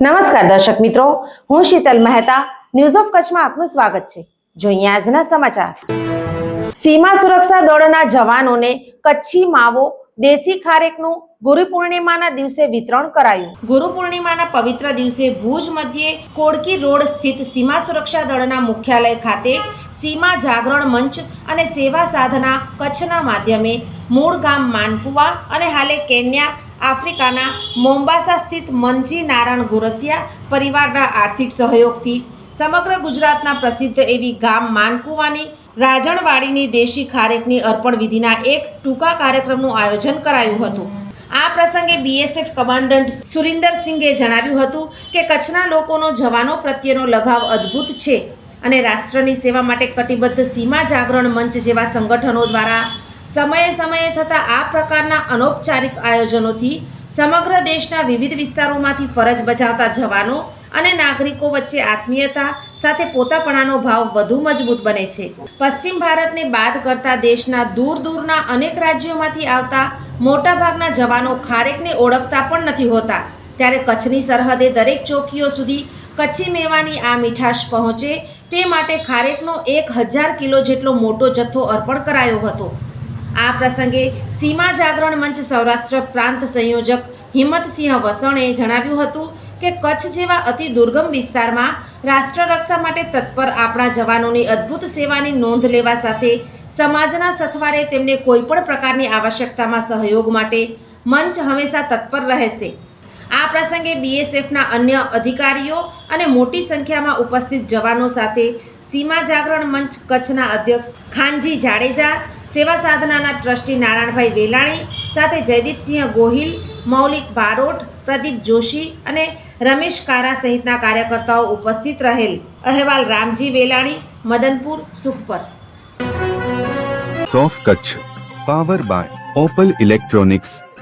નમસ્કાર દર્શક મિત્રો, હું શીતલ મહેતા. ન્યૂઝ ઓફ કચ્છમાં આપનું સ્વાગત છે. જોઈએ આજના સમાચાર. સીમા સુરક્ષા દળના જવાનોને કચ્છી માવો દેશી ખારેકનું ગુરુ પૂર્ણિમાના દિવસે વિતરણ કરાયું. ગુરુ પૂર્ણિમાના પવિત્ર દિવસે ભુજ મધ્યે કોડકી રોડ સ્થિત સીમા સુરક્ષા દળના મુખ્યાલય ખાતે સીમા જાગરણ મંચ અને સેવા સાધના કચ્છના માધ્યમે મૂળ ગામ માનકુવા અને હાલે કેન્યા આફ્રિકાના મોમ્બાસા સ્થિત મંજી નારાયણ ગોરસિયા પરિવારના આર્થિક સહયોગથી સમગ્ર ગુજરાતના પ્રસિદ્ધ એવી ગામ માનકુવાની રાજણવાડીની દેશી ખારેકની અર્પણ વિધિના એક ટૂંકા કાર્યક્રમનું આયોજન કરાયું હતું. આ પ્રસંગે બીએસએફ કમાન્ડન્ટ સુરિન્દર સિંઘે જણાવ્યું હતું કે કચ્છના લોકોનો જવાનો પ્રત્યેનો લગાવ અદ્ભુત છે અને રાષ્ટ્રની સેવા માટે કટિબદ્ધ સીમા જાગરણ મંચ જેવા સંગઠનો દ્વારા સમયે સમયે થતા આ પ્રકારના અનૌપચારિક આયોજનોથી સમગ્ર દેશના વિવિધ વિસ્તારોમાંથી ફરજ બજાવતા જવાનો અને નાગરિકો વચ્ચે આત્મીયતા સાથે પોતાપણાનો ભાવ વધુ મજબૂત બને છે. પશ્ચિમ ભારતને બાદ કરતા દેશના દૂર દૂરના અનેક રાજ્યોમાંથી આવતા મોટાભાગના જવાનો ખારેકને ઓળખતા પણ નથી હોતા. ત્યારે કચ્છની સરહદે દરેક ચોકીઓ સુધી કચ્છી મેવાની આ મીઠાશ પહોંચે તે માટે ખારેકનો એક હજાર કિલો જેટલો મોટો જથ્થો અર્પણ કરાયો હતો. આ પ્રસંગે સીમા જાગરણ મંચ સૌરાષ્ટ્ર પ્રાંત સંયોજક હિંમતસિંહ વસણે જણાવ્યું હતું કે કચ્છ જેવા અતિ દુર્ગમ વિસ્તારમાં રાષ્ટ્ર રક્ષા માટે તત્પર આપણા જવાનોની અદ્ભુત સેવાની નોંધ લેવા સાથે સમાજના સથવારે તેમને કોઈપણ પ્રકારની આવશ્યકતામાં સહયોગ માટે મંચ હંમેશા તત્પર રહેશે. આ પ્રસંગે બીએસએફના અન્ય અધિકારીઓ અને મોટી સંખ્યામાં ઉપસ્થિત જવાનો સાથે સીમા જાગરણ મંચ કચ્છના અધ્યક્ષ ખાનજી જાડેજા, સેવા સાધનાના ટ્રસ્ટી નારાયણભાઈ વેલાણી સાથે જયદીપસિંહ ગોહિલ, મૌલિક બારોટ, પ્રદીપ જોશી અને રમેશ કારા સહિતના કાર્યકર્તાઓ ઉપસ્થિત રહેલ. અહેવાલ Ramji Velani, Madanpur, Sukhpar. સોફ Kutch, power by Opal electronics.